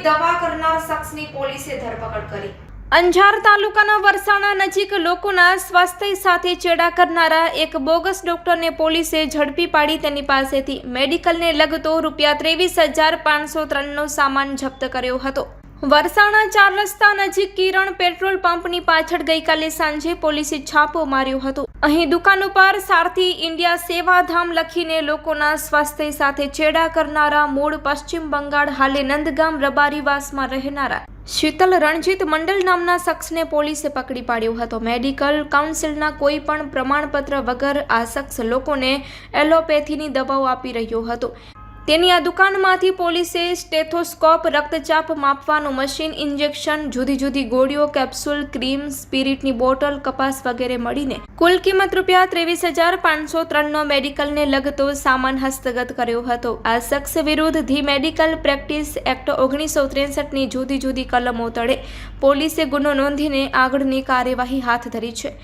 લોકોની દવા કરનાર શખ્સની પોલીસે ધરપકડ કરી. અંજાર તાલુકાના વરસાણા નજીક લોકોના સ્વાસ્થ્ય સાથે ચેડા કરનારા એક બોગસ ડોક્ટરને પોલીસે ઝડપી પાડી તેની પાસેથી મેડિકલને લગતો રૂપિયા ત્રેવીસ હજાર પાંચસો ત્રણનો સામાન જપ્ત કર્યો હતો. વરસાણા ચાર રસ્તા નજીક કિરણ પેટ્રોલ પંપની પાછળ ગઈકાલે સાંજે પોલીસે છાપો માર્યો હતો. અહીં દુકાન ઉપર સારથી ઇન્ડિયા સેવાધામ લખીને લોકોના સ્વાસ્થ્ય સાથે ચેડા કરનારા મૂળ પશ્ચિમ બંગાળ, હાલે નંદગામ રબારીવાસમાં રહેનારા શીતલ રણજીત મંડલ નામના શખ્સને પોલીસે પકડી પાડ્યો હતો. મેડિકલ કાઉન્સિલના કોઈ પણ પ્રમાણપત્ર વગર આ શખ્સ લોકોને એલોપેથીની દવાઓ આપી રહ્યો હતો. તેની આ દુકાનમાંથી પોલીસે સ્ટેથોસ્કોપ, રક્તચાપ માપવાનું મશીન ઇન્જેક્શન, જુદી જુદી ગોળીઓ, કેપ્સ્યુલ, ક્રીમ, સ્પિરિટની બોટલ, કપાસ વગેરે મળીને કુલ કિંમત રૂપિયા ત્રેવીસ હજાર પાંચસો ત્રણનો મેડિકલને લગતો સામાન હસ્તગત કર્યો હતો. આ શખ્સ વિરુદ્ધ ધી મેડિકલ પ્રેક્ટિસ એક્ટ ઓગણીસો ત્રેસઠની જુદી જુદી કલમો તળે પોલીસે ગુનો નોંધીને આગળની કાર્યવાહી હાથ ધરી છે.